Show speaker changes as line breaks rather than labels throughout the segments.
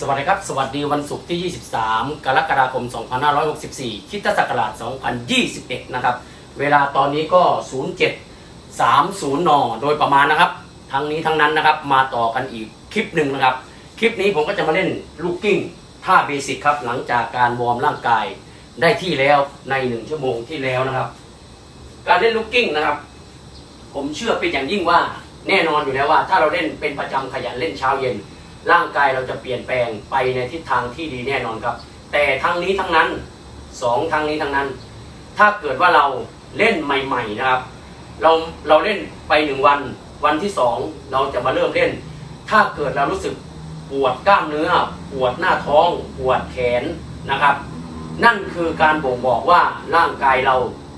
สวัสดีครับ สวัสดีวันศุกร์ที่ 23 กรกฎาคม 2564คิดศักราช 2021 นะครับ เวลาตอนนี้ก็ 0730 น โดยประมาณนะครับ ทั้งนี้ทั้งนั้นนะครับ มาต่อกันอีกคลิปหนึ่งนะครับ คลิปนี้ผมก็จะมาเล่นลูกกิ้งท่าเบสิกครับ หลังจากการวอร์มร่างกายได้ที่แล้วใน 1 ชั่วโมงที่แล้วนะครับ การเล่นลูกกิ้งนะครับ ผมเชื่อเป็นอย่างยิ่งว่าแน่นอนอยู่แล้วว่า ถ้าเราเล่นเป็นประจำขยันเล่นเช้าเย็น ร่างกายเราจะเปลี่ยนแปลงไปในทิศทางที่ดีแน่นอนครับ แต่ทั้งนี้ทั้งนั้นสองทั้งนี้ทั้งนั้น ถ้าเกิดว่าเราเล่นใหม่ ๆนะครับ เราเราเล่นไปหนึ่งวันวันที่สองเราจะมาเริ่มเล่น ถ้าเกิดเรารู้สึกปวดกล้ามเนื้อ ปวดหน้าท้อง ปวดแขนนะครับ นั่นคือการบ่งบอกว่าร่างกายเรา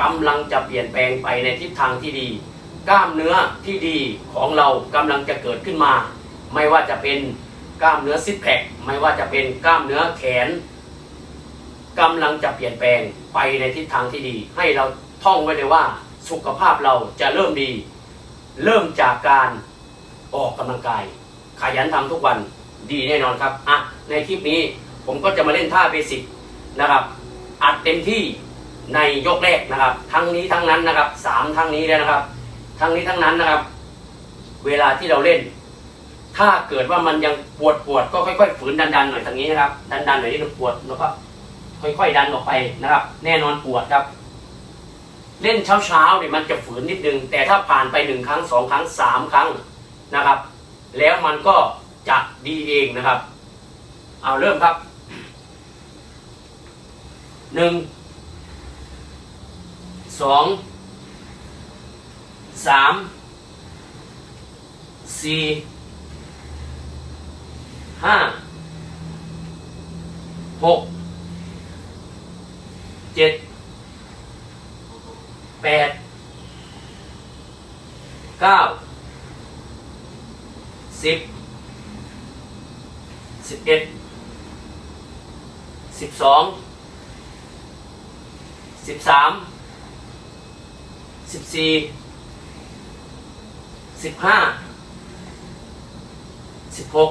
กำลังจะเปลี่ยนแปลงไปในทิศทางที่ดี กล้ามเนื้อที่ดีของเรากำลังจะเกิดขึ้นมา ไม่ว่าจะเป็น กล้ามเนื้อซิปแพคไม่ว่าจะเป็นกล้ามเนื้อแขนกำลังจะเปลี่ยนแปลงไปในทิศทางที่ดี ให้เราท่องไว้เลยว่าสุขภาพเราจะเริ่มดี เริ่มจากการออกกำลังกาย ขยันทำทุกวันดีแน่นอนครับอะในคลิปนี้ผมก็จะมาเล่นท่าเบสิกนะครับ อัดเต็มที่ในยกแรกนะครับ ทั้งนี้ทั้งนั้นนะครับสามทั้งนี้แล้วนะครับ ทั้งนี้ทั้งนั้นนะครับ เวลาที่เราเล่น ถ้าเกิดว่ามันยังปวดปวดก็ค่อยๆฝืนดันๆหน่อยทางนี้นะครับ ดันๆหน่อยที่มันปวดแล้วก็ค่อย ๆ ดันออกไปนะครับ แน่นอนปวดครับ เล่นเช้าๆเนี่ยมันจะฝืนนิดนึง แต่ถ้าผ่านไปหนึ่งครั้งสองครั้งสามครั้งนะครับ แล้วมันก็จะดีเองนะครับ เอาเริ่มครับหนึ่งสองสามสี่ ห้าหกเจ็ดแปดเก้าสิบสิบเอ็ดสิบสองสิบสามสิบสี่สิบห้าสิบหก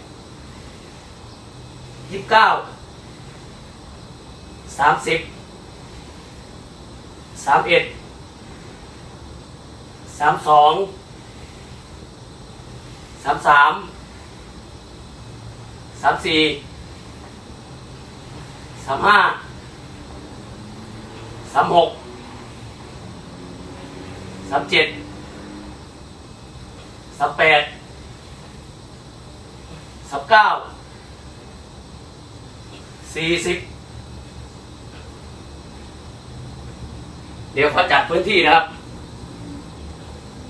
ยี่สิบเก้าสามสิบสามเอ็ดสามสองสามสามสามสี่สามห้าสามหกสามเจ็ดสามแปดสามเก้า สี่สิบเดี๋ยวเขาจัดพื้นที่นะครับ